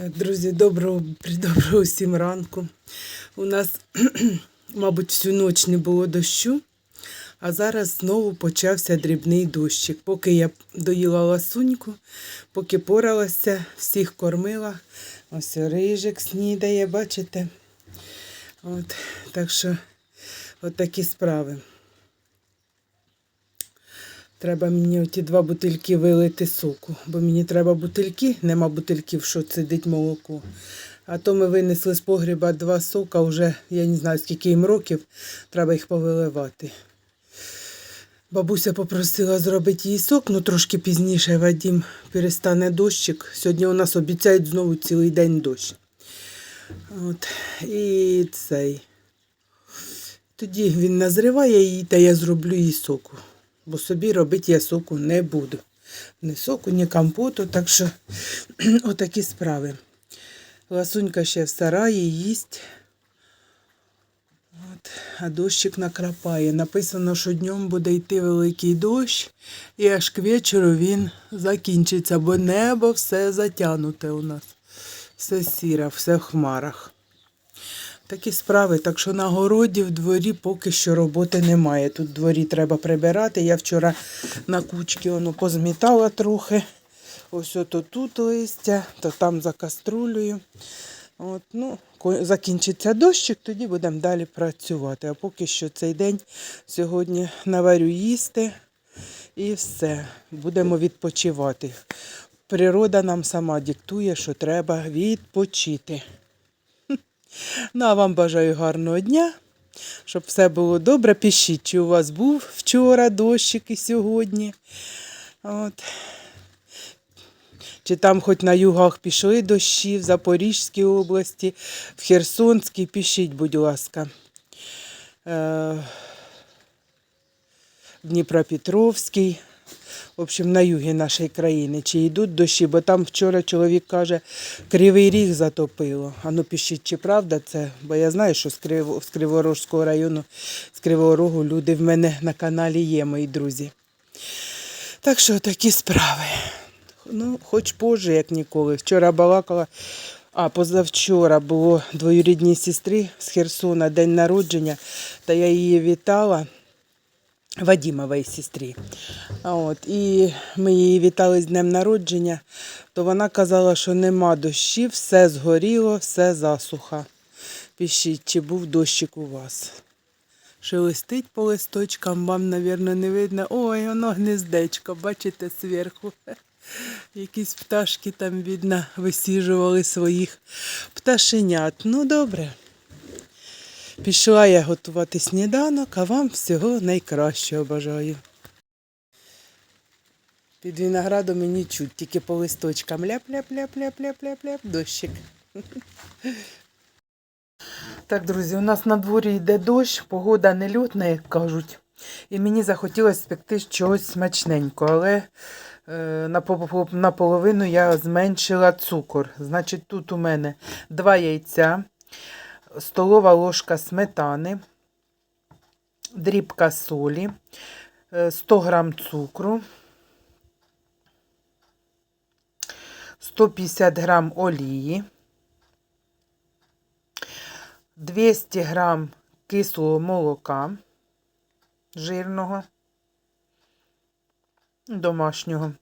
Друзі, доброго, доброго всім ранку. У нас, мабуть, всю ніч не було дощу, а зараз знову почався дрібний дощик. Поки я доїла ласуньку, поки поралася, всіх кормила. Ось рижик снідає, бачите? От, так що, от такі справи. Треба мені оті два бутильки вилити соку, бо мені треба бутильки, нема бутильків, що сидить молоко. А то ми винесли з погріба два сока, вже я не знаю, скільки їм років, треба їх повиливати. Бабуся попросила зробити їй сок, ну трошки пізніше Вадім перестане дощик. Сьогодні у нас обіцяють знову цілий день дощ. От. І цей. Тоді він назриває її, та я зроблю їй соку. Бо собі робити я соку не буду. Ні соку, ні компоту, так що отакі справи. Ласунька ще в сараї їсть. От, а дощик накрапає. Написано, що днем буде йти великий дощ, і аж к вечору він закінчиться, бо небо все затягнуте у нас. Все сіре, все в хмарах. Такі справи, так що на городі в дворі поки що роботи немає. Тут в дворі треба прибирати. Я вчора на кучки воно позмітала трохи. Ось ото тут листя, то там за каструлею. От, ну, закінчиться дощик, тоді будемо далі працювати. А поки що цей день сьогодні наварю їсти і все. Будемо відпочивати. Природа нам сама диктує, що треба відпочити. Ну, а вам бажаю гарного дня, щоб все було добре. Пишіть, чи у вас був вчора дощик і сьогодні. От. Чи там хоч на югах пішли дощі в Запорізькій області, в Херсонській, пишіть, будь ласка. Е, Дніпропетровський. В общем, на югі нашої країни. Чи йдуть дощі, бо там вчора чоловік каже, кривий ріг затопило. А ну пишіть, чи правда це? Бо я знаю, що з, Крив... з Криворожського району, з Кривого Рогу люди в мене на каналі є, мої друзі. Так що такі справи. Ну, хоч позже, як ніколи. Вчора балакала, а позавчора було двоюрідній сестри з Херсона день народження, та я її вітала. Вадімовій сестрі. От, і ми її вітали з днем народження, то вона казала, що нема дощів, все згоріло, все засуха. Пишіть, чи був дощик у вас. Шелестить по листочкам, вам, мабуть, не видно. Ой, воно гнездечко, бачите, зверху. Якісь пташки там, видно, висіжували своїх пташенят. Ну, добре. Пішла я готувати сніданок, а вам всього найкращого бажаю. Під виноградом мені чуть, тільки по листочкам ляп-ляп-ляп-ляп-ляп-ляп-ляп, дощик. Так, друзі, у нас на дворі йде дощ, погода нельотна, як кажуть. І мені захотілося спекти чогось смачненького, але е, наполовину я зменшила цукор. Значить, тут у мене два яйця, столова ложка сметани, дрібка солі, е, 100 грам цукру, 150 грам олії, 200 грам кислого молока жирного, домашнього.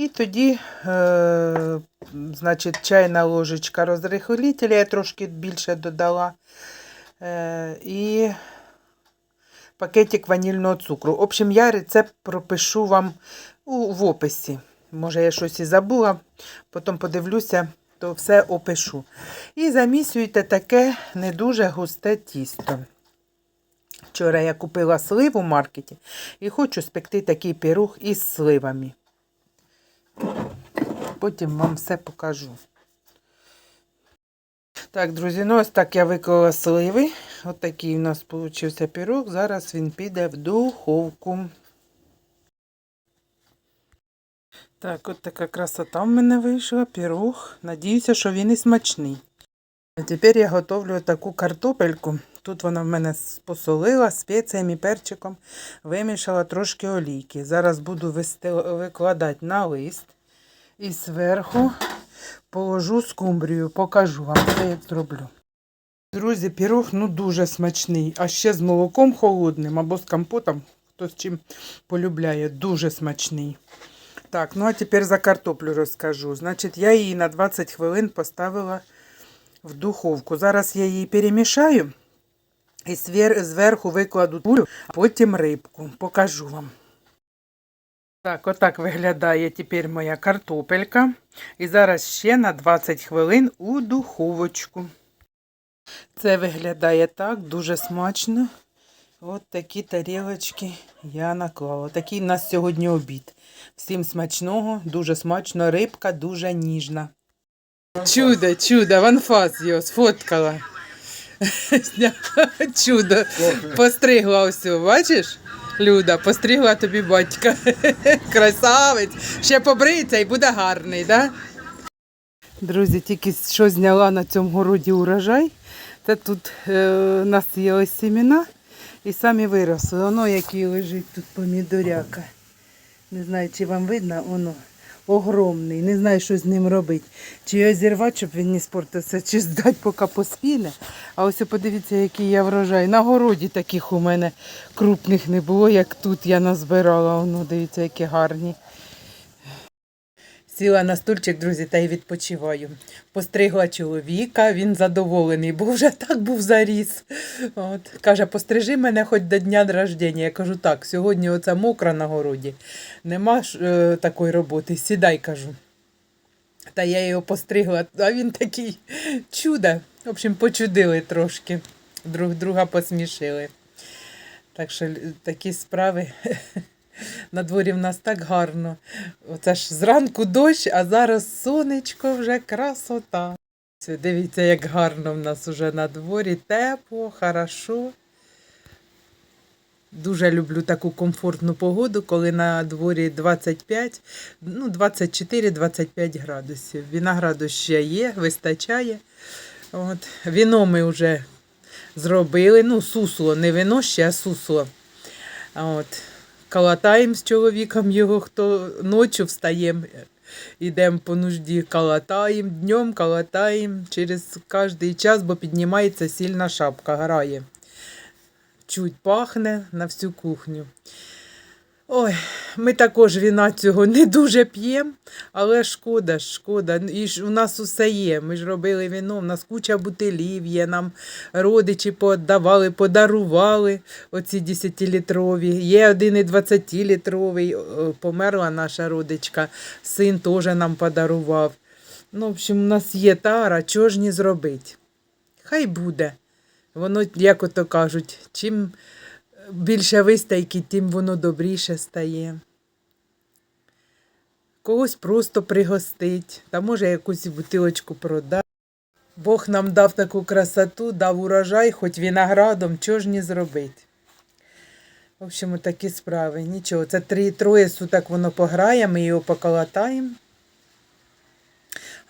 І тоді, е, значить, чайна ложечка розрихлителя, я трошки більше додала. Е, і пакетик ванільного цукру. В общем, я рецепт пропишу вам у, в описі. Може, я щось і забула, потім подивлюся, то все опишу. І замісюйте таке не дуже густе тісто. Вчора я купила слив у маркеті і хочу спекти такий пируг із сливами. Потім вам все покажу. Так, друзі, ну ось так я виклала сливи. Ось такий у нас вийшов пирог. Зараз він піде в духовку. Так, от така красота в мене вийшла, пирог. Надіюся, що він і смачний. А тепер я готовлю таку картопельку. Тут вона в мене посолила спеціями, перчиком, вимішала трошки олійки. Зараз буду викладати на лист і зверху положу скумбрію, покажу вам, все як зроблю. Друзі, пірог ну дуже смачний, а ще з молоком холодним або з компотом, хто з чим полюбляє, дуже смачний. Так, ну а тепер за картоплю розкажу. Значить, я її на 20 хвилин поставила в духовку. Зараз я її перемішаю і зверху викладу пулю, а потім рибку. Покажу вам. Так, отак виглядає тепер моя картопелька. І зараз ще на 20 хвилин у духовочку. Це виглядає так, дуже смачно. От такі тарілочки я наклала. Такий у нас сьогодні обід. Всім смачного, дуже смачно, рибка дуже ніжна. Чудо, чудо, в анфас його сфоткала. Чудо. Постригла все, бачиш? Люда, постригла тобі батька. Красавець. Ще побриться і буде гарний? Да? Друзі, тільки що зняла на цьому городі урожай. Це тут е, насіяли семена і самі виросли. Воно який лежить тут помідоряка. Не знаю, чи вам видно, воно огромний. Не знаю, що з ним робити. Чи його зірвати, щоб він не спортився, чи здати, поки поспіне. А ось подивіться, який я врожай. На городі таких у мене крупних не було, як тут я назбирала. Ну, дивіться, які гарні. Сіла на стульчик, друзі, та й відпочиваю. Постригла чоловіка, він задоволений, бо вже так був заріс. От. Каже, пострижи мене хоч до дня рождення. Я кажу, так, сьогодні оце мокро на городі, нема ж е, такої роботи. Сідай, кажу. Та я його постригла, а він такий чудо. В общем, почудили трошки, друг друга посмішили. Так що такі справи. На дворі в нас так гарно. Оце ж зранку дощ, а зараз сонечко вже красота. Дивіться, як гарно в нас уже на дворі, тепло, хорошо. Дуже люблю таку комфортну погоду, коли на дворі 25, ну 24-25 градусів. Винограду ще є, вистачає. От. Віно ми вже зробили. Ну, сусло, не вино ще, а сусло. От. Калатаємо з чоловіком його, хто ночі встаємо, йдемо по нужді, калатаємо, днем калатаємо через кожний час, бо піднімається сильна шапка, грає. Чуть пахне на всю кухню. Ой, ми також віна цього не дуже п'ємо, але шкода, шкода. І ж у нас усе є. Ми ж робили віно, у нас куча бутилів є, нам родичі подавали, подарували оці 10-літрові. Є один і 20-літровий, померла наша родичка, син теж нам подарував. Ну, в общем, у нас є тара, чого ж не зробити? Хай буде. Воно, як ото кажуть, чим більше вистайки, тим воно добріше стає. Когось просто пригостить, та може якусь бутилочку продати. Бог нам дав таку красоту, дав урожай, хоч виноградом, чого ж не зробити. В общем, такі справи. Нічого, це три, троє суток воно пограє, ми його поколотаємо.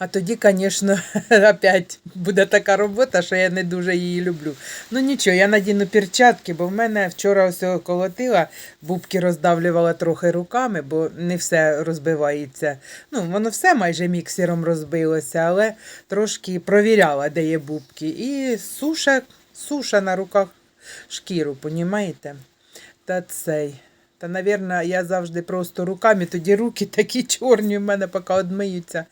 А тоді, звісно, опять буде така робота, що я не дуже її люблю. Ну нічого, я надіну перчатки, бо в мене вчора ось колотила, бубки роздавлювала трохи руками, бо не все розбивається. Ну, воно все майже міксером розбилося, але трошки провіряла, де є бубки. І суша, суша на руках шкіру, понімаєте? Та цей. Та, навірно, я завжди просто руками, тоді руки такі чорні в мене поки одмиються.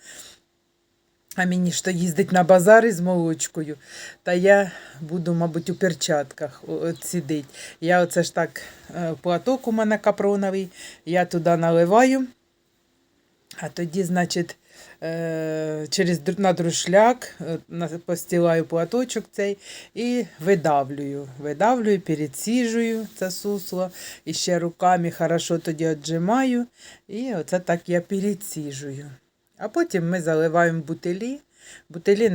А мені ж то їздить на базари з молочкою, та я буду, мабуть, у перчатках сидить. Я оце ж так, е, платок у мене капроновий, я туди наливаю, а тоді, значить, е, через на друшляк е, постілаю платочок цей і видавлюю. Видавлюю, переціжую це сусло, і ще руками хорошо тоді віджимаю, і оце так я переціжую. А потім ми заливаємо бутилі. Бутилі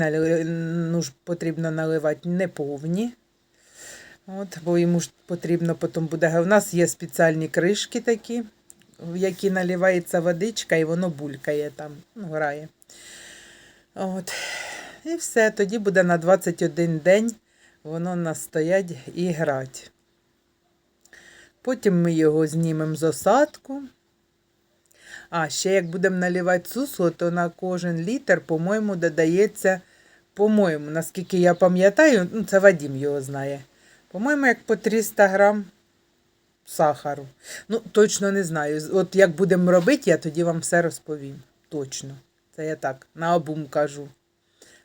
ну, ж потрібно наливати не повні. От, бо йому ж потрібно потім буде. У нас є спеціальні кришки такі, в які наливається водичка, і воно булькає там, ну, грає. От. І все, тоді буде на 21 день воно у нас стоять і грати. Потім ми його знімемо з осадку. А, ще як будемо наливати сусло, то на кожен літр, по-моєму, додається, по-моєму, наскільки я пам'ятаю, ну це Вадім його знає. По-моєму, як по 300 грам сахару. Ну, точно не знаю. От як будемо робити, я тоді вам все розповім. Точно. Це я так, на обум кажу.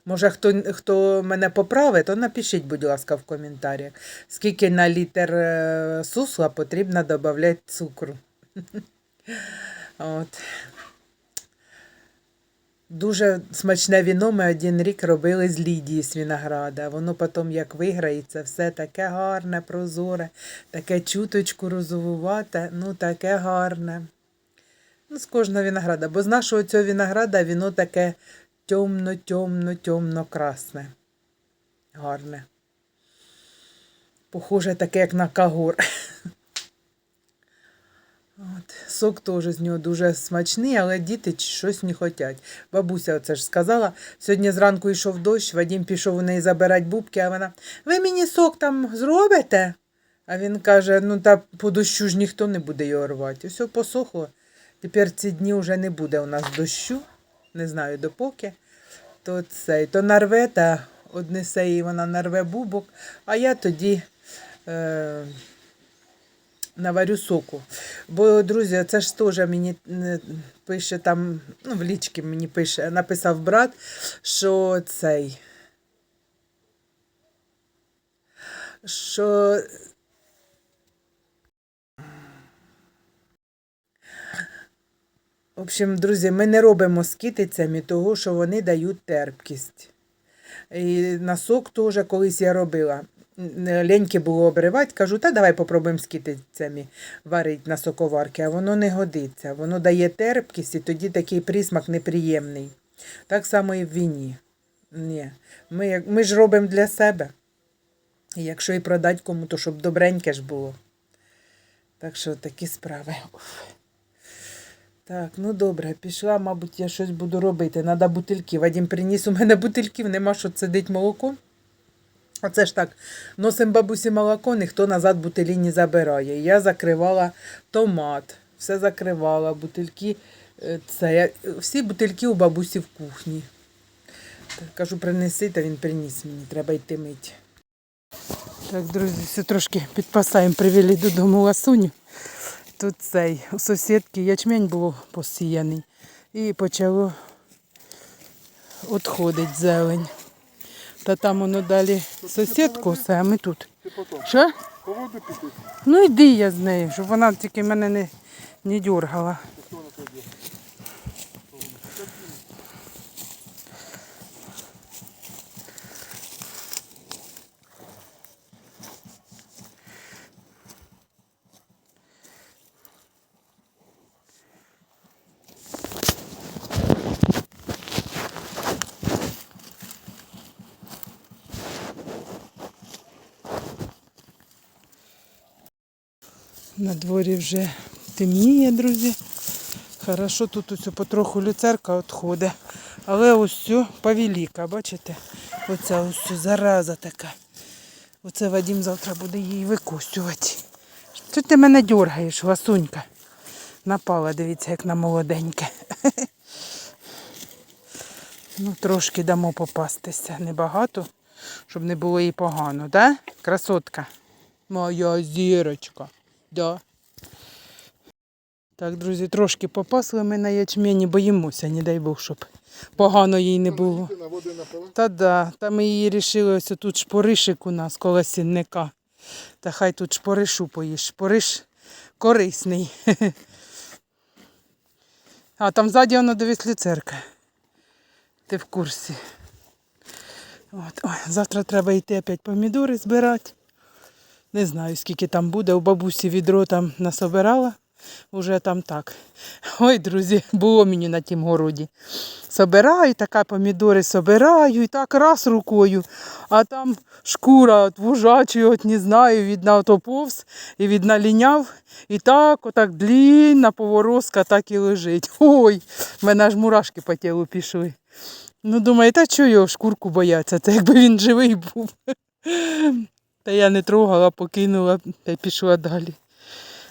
Може, хто, хто мене поправить, то напишіть, будь ласка, в коментарях, скільки на літр е, сусла потрібно додати цукру. От. Дуже смачне віно ми один рік робили з Лідії з винограда. Воно потім як виграється, все таке гарне, прозоре, таке чуточку розовувате, ну таке гарне. Ну, з кожного винограда. Бо з нашого цього винограда віно таке темно, темно, темно красне. Гарне. Похоже, таке, як на кагор. От. Сок теж з нього дуже смачний, але діти щось не хочуть. Бабуся оце ж сказала. Сьогодні зранку йшов дощ, Вадім пішов у неї забирати бубки, а вона, ви мені сок там зробите? А він каже, ну та по дощу ж ніхто не буде його рвати. Все посохло. Тепер ці дні вже не буде у нас дощу. Не знаю допоки. То цей, то нарве та однесе їй вона нарве бубок, а я тоді. Е- наварю соку. Бо, друзі, це ж теж мені е, пише там, ну, в лічки мені пише, написав брат, що цей. Що. В общем, друзі, ми не робимо з китицями того, що вони дають терпкість. І на сок теж колись я робила. Н- Леньки було обривати, кажу, та давай попробуємо з китицями варити на соковарки, а воно не годиться. Воно дає терпкість і тоді такий присмак неприємний. Так само і в віні. Ні. Ми, ми ж робимо для себе. І якщо і продати кому, то щоб добреньке ж було. Так що такі справи. Так, ну добре, пішла, мабуть, я щось буду робити. Надо бутильки. Вадим приніс у мене бутильків, нема що цедить молоко. Оце ж так, носим бабусі молоко, ніхто назад бутилі не забирає. Я закривала томат, все закривала, бутильки. е, Це, всі бутильки у бабусі в кухні. Кажу, принеси, та він приніс мені, треба йти мити. Так, друзі, все трошки підпасаємо, привели додому ласуню. Тут цей у сусідки ячмень був посіяний і почало відходить зелень. Та там воно далі сусідку все, а ми тут. Що? Ну йди я з нею, щоб вона тільки мене не, не дергала. На дворі вже темніє, друзі. Хорошо, тут ось потроху люцерка відходить. Але ось цю павіліка, бачите? Оця ось цю зараза така. Оце Вадим завтра буде її викосювати. Що ти мене дергаєш, ласунька? Напала, дивіться, як на молоденьке. Ну, трошки дамо попастися. Небагато, щоб не було їй погано, да? Красотка. Моя зірочка. Да. Так, друзі, трошки попасли ми на ячмені, боїмося, не дай Бог, щоб погано їй не було. Та да, та ми її рішили, ось тут шпоришик у нас коло сінника. Та хай тут шпоришу поїш. Шпориш корисний. А там ззаді воно дивись люцерка. Ти в курсі. От, ой, завтра треба йти опять помідори збирати. Не знаю, скільки там буде. У бабусі відро там насобирала. Уже там так. Ой, друзі, було мені на тім городі. Собираю, така помідори собираю, і так раз рукою, а там шкура от вужачої, от не знаю, ото повз і видно ліняв. І так, отак длінна поворозка так і лежить. Ой, в мене аж мурашки по тілу пішли. Ну, думаю, та чого його шкурку бояться? Це якби він живий був. Та я не трогала, покинула та й пішла далі.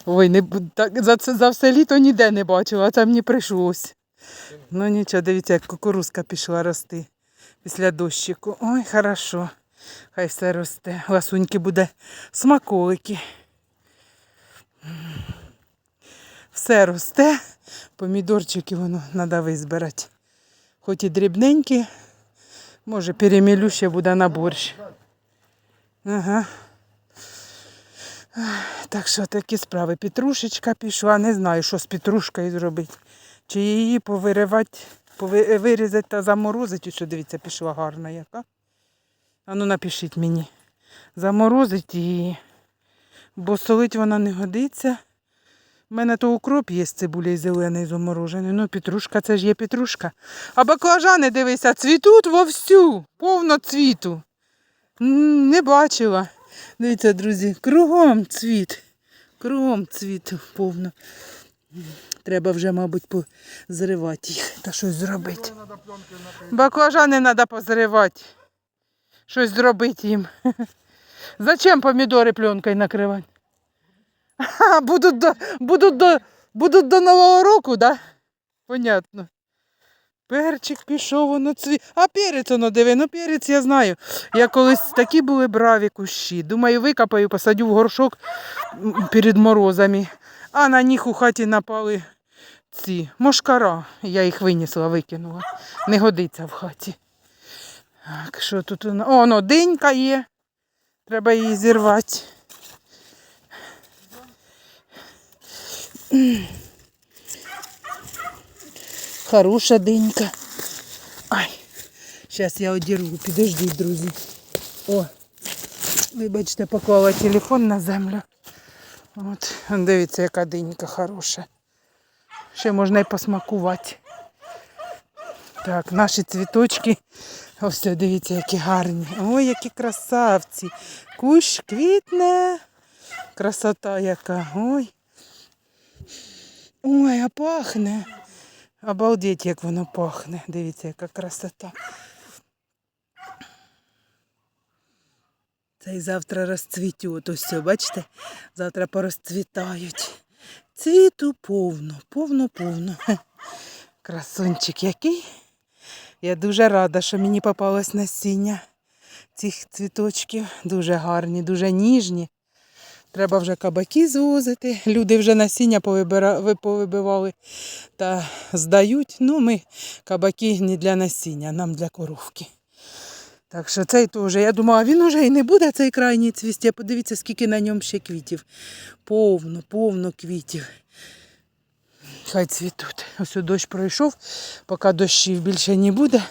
Ой, не, так, за, за все літо ніде не бачила, а це мені прийшлось. Ну нічого, дивіться, як кукурузка пішла рости після дощику. Ой, хорошо. Хай все росте. Ласуньки буде смаколики. Все росте. Помідорчики воно треба визбирати. Хоч і дрібненькі, може перемілю ще буде на борщ. Ага. Так що такі справи. Петрушечка пішла, не знаю, що з петрушкою зробити. Чи її повиривати, пови- вирізати та заморозити. Що дивіться, пішла гарна яка. А ну напишіть мені. Заморозить її, бо солить вона не годиться. У мене то укроп є з цибулею зелений заморожений. Ну, петрушка, це ж є петрушка. А баклажани, дивися, цвітуть вовсю, повно цвіту. Не бачила. Дивіться, друзі, кругом цвіт. Кругом цвіту повно. Треба вже, мабуть, позривати їх та щось зробити. Баклажани треба позривати. Щось зробити їм. Зачем помідори пленкою накривати? Будуть до, будуть до, будуть до Нового року, да? Понятно. Перчик пішов, воно цві. А перець воно диви, ну перець я знаю. Я колись такі були браві кущі. Думаю, викопаю, посадю в горшок перед морозами. А на них у хаті напали ці мошкара. Я їх винесла, викинула. Не годиться в хаті. Так, що тут у нас? О, ну, динька є. Треба її зірвати. Хороша динька. Ай, зараз я одірву, підождіть, друзі. О, вибачте, поклала телефон на землю. От, дивіться, яка динька хороша. Ще можна й посмакувати. Так, наші цвіточки. Ось дивіться, які гарні. Ой, які красавці. Кущ квітне. Красота яка. Ой. Ой, а пахне. Обалдеть, як воно пахне. Дивіться, яка красота. Це і завтра розцвітуть. Ось все, бачите? Завтра порозцвітають. Цвіту повно, повно, повно. Хе. Красунчик який. Я дуже рада, що мені попалось насіння цих цвіточків. Дуже гарні, дуже ніжні. Треба вже кабаки звозити. Люди вже насіння повибивали та здають. Ну, ми кабаки не для насіння, нам для коровки. Так що цей теж. Я думала, він уже і не буде цей крайній цвісті. Подивіться, скільки на ньому ще квітів. Повно, повно квітів. Хай цвітуть. Ось дощ пройшов, поки дощів більше не буде.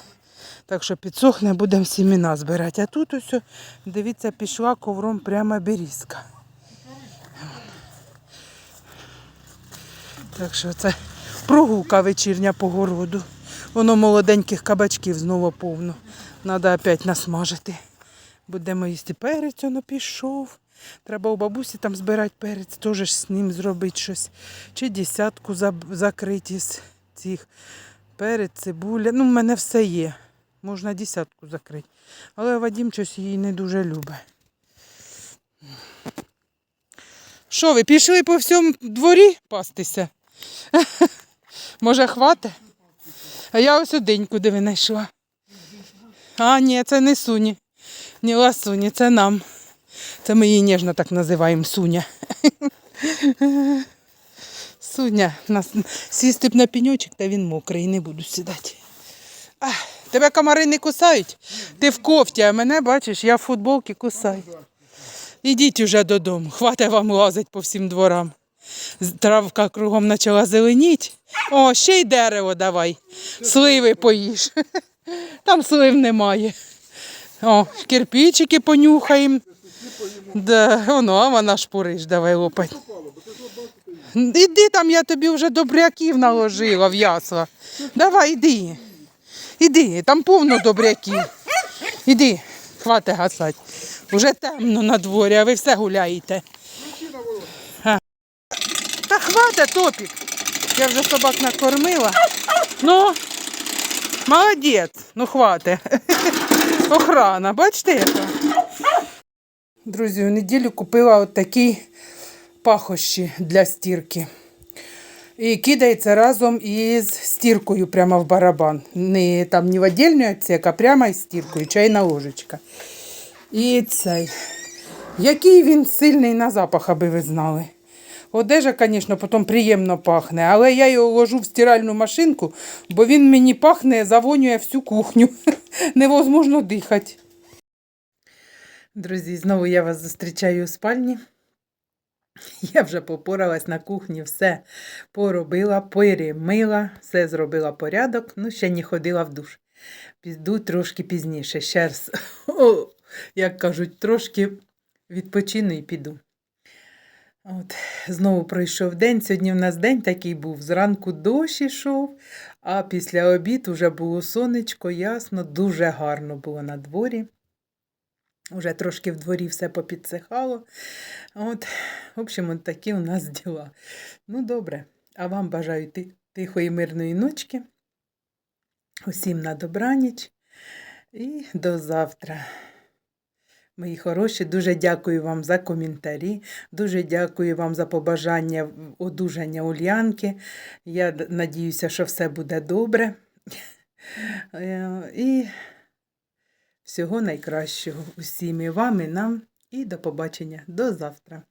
Так що підсохне, будемо сімена збирати. А тут ось, дивіться, пішла ковром прямо берізка. Так що це прогулка вечірня по городу. Воно молоденьких кабачків знову повно. Треба опять насмажити. Будемо їсти перець, воно пішов. Треба у бабусі там збирати перець, теж з ним зробити щось. Чи десятку закрити з цих перець, цибуля. Ну, в мене все є. Можна десятку закрити. Але Вадим щось її не дуже любить. Що ви пішли по всьому дворі пастися? Може, хватить? А я ось оденьку диви знайшла. А, ні, це не суні. Не ласуні, це нам. Це ми її ніжно так називаємо Суня. Суня, нас сісти б на пеньочок, та він мокрий, не буду сідати. А, тебе комари не кусають? Ти в кофті, а мене бачиш, я в футболці кусаю. Ідіть уже додому, хватить вам лазить по всім дворам. Травка кругом почала зеленіть. О, ще й дерево давай. Сливи поїж. Там слив немає. О, кирпичики понюхаємо. Да, воно, а вона шпуриш, давай лопать. Іди там, я тобі вже добряків наложила в ясла. Давай, іди. Іди, там повно добряків. Іди, хвати гасать. Уже темно на дворі, а ви все гуляєте. Хвата, топік. Я вже собак накормила. Ну, молодець, ну хвати. Охрана, бачите яка? Друзі, у неділю купила от такий пахощі для стірки. І кидається разом із стіркою прямо в барабан. Не там не в отдельний отсек, а прямо із стіркою, чайна ложечка. І цей. Який він сильний на запах, аби ви знали. Одежа, звісно, потім приємно пахне, але я його ложу в стиральну машинку, бо він мені пахне, завонює всю кухню. Невозможно дихати. Друзі, знову я вас зустрічаю у спальні. Я вже попоралась на кухні, все поробила, перемила, все зробила порядок, ну ще не ходила в душ. Піду трошки пізніше. Ще раз, о, як кажуть, трошки відпочину і піду. От, знову пройшов день. Сьогодні в нас день такий був. Зранку дощ ішов, а після обід уже було сонечко, ясно, дуже гарно було на дворі. Уже трошки в дворі все попідсихало. От, в общем, от такі у нас діла. Ну, добре. А вам бажаю тихої мирної ночки. Усім на добраніч і до завтра. Мої хороші, дуже дякую вам за коментарі, дуже дякую вам за побажання одужання Ульянки. Я надіюся, що все буде добре. Е, І всього найкращого усім і вам, і нам. І до побачення. До завтра.